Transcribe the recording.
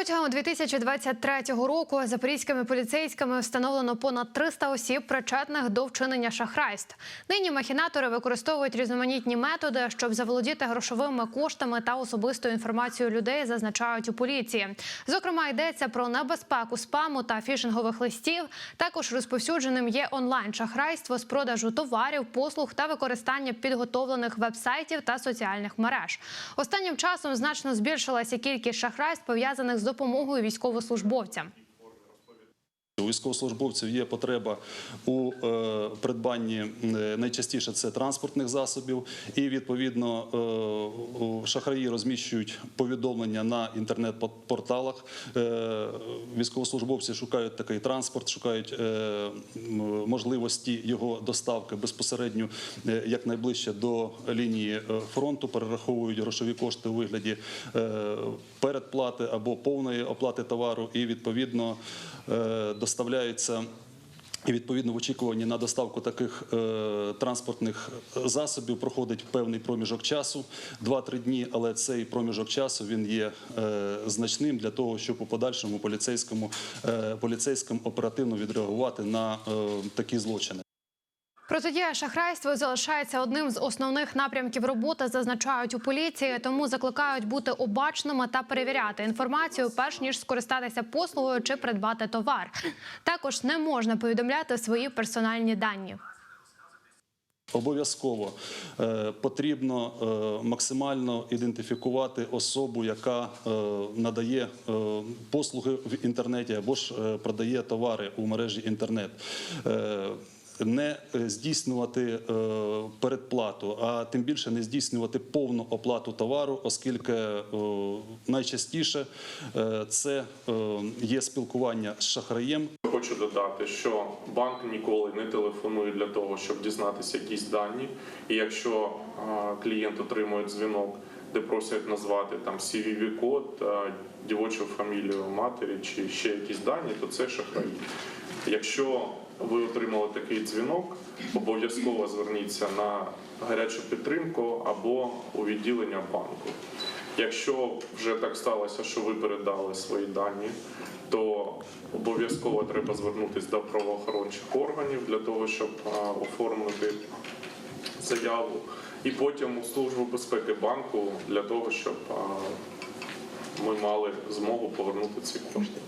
Протягом 2023 року запорізькими поліцейськими встановлено понад 300 осіб, причетних до вчинення шахрайств. Нині махінатори використовують різноманітні методи, щоб заволодіти грошовими коштами та особистою інформацією людей, зазначають у поліції. Зокрема, йдеться про небезпеку спаму та фішингових листів. Також розповсюдженим є онлайн шахрайство з продажу товарів, послуг та використання підготовлених вебсайтів та соціальних мереж. Останнім часом значно збільшилася кількість шахрайств пов'язаних з допомогою військовослужбовцям. У військовослужбовців є потреба у е, придбанні е, найчастіше це транспортних засобів, і відповідно е, шахраї розміщують повідомлення на інтернет-порталах. Військовослужбовці шукають такий транспорт, шукають можливості його доставки безпосередньо якнайближче до лінії фронту, перераховують грошові кошти у вигляді передплати або повної оплати товару, і відповідно е, доставляються. І відповідно в очікуванні на доставку таких е, транспортних засобів проходить певний проміжок часу 2-3 дні, але цей проміжок часу він є е, значним для того, щоб у подальшому поліцейському е, поліцейським оперативно відреагувати на е, такі злочини. Протидія шахрайству залишається одним з основних напрямків роботи, зазначають у поліції. Тому закликають бути обачними та перевіряти інформацію, перш ніж скористатися послугою чи придбати товар. Також не можна повідомляти свої персональні дані. Обов'язково е, потрібно е, максимально ідентифікувати особу, яка е, надає послуги в інтернеті або ж продає товари у мережі інтернет. Е, не е, здійснювати е, передплату, а тим більше не здійснювати повну оплату товару, оскільки е, найчастіше це є спілкування з шахраєм, Хочу додати, що банк ніколи не телефонує для того, щоб дізнатися якісь дані. І якщо клієнт отримує дзвінок, де просять назвати там CVV-код, дівочу фамілію матері чи ще якісь дані, то це шахраї. Якщо ви отримали такий дзвінок, обов'язково зверніться на гарячу підтримку або у відділення банку. Якщо вже так сталося, що ви передали свої дані, то обов'язково треба звернутися до правоохорончих органів для того, щоб оформити заяву, і потім у службу безпеки банку для того, щоб ми мали змогу повернути ці кошти.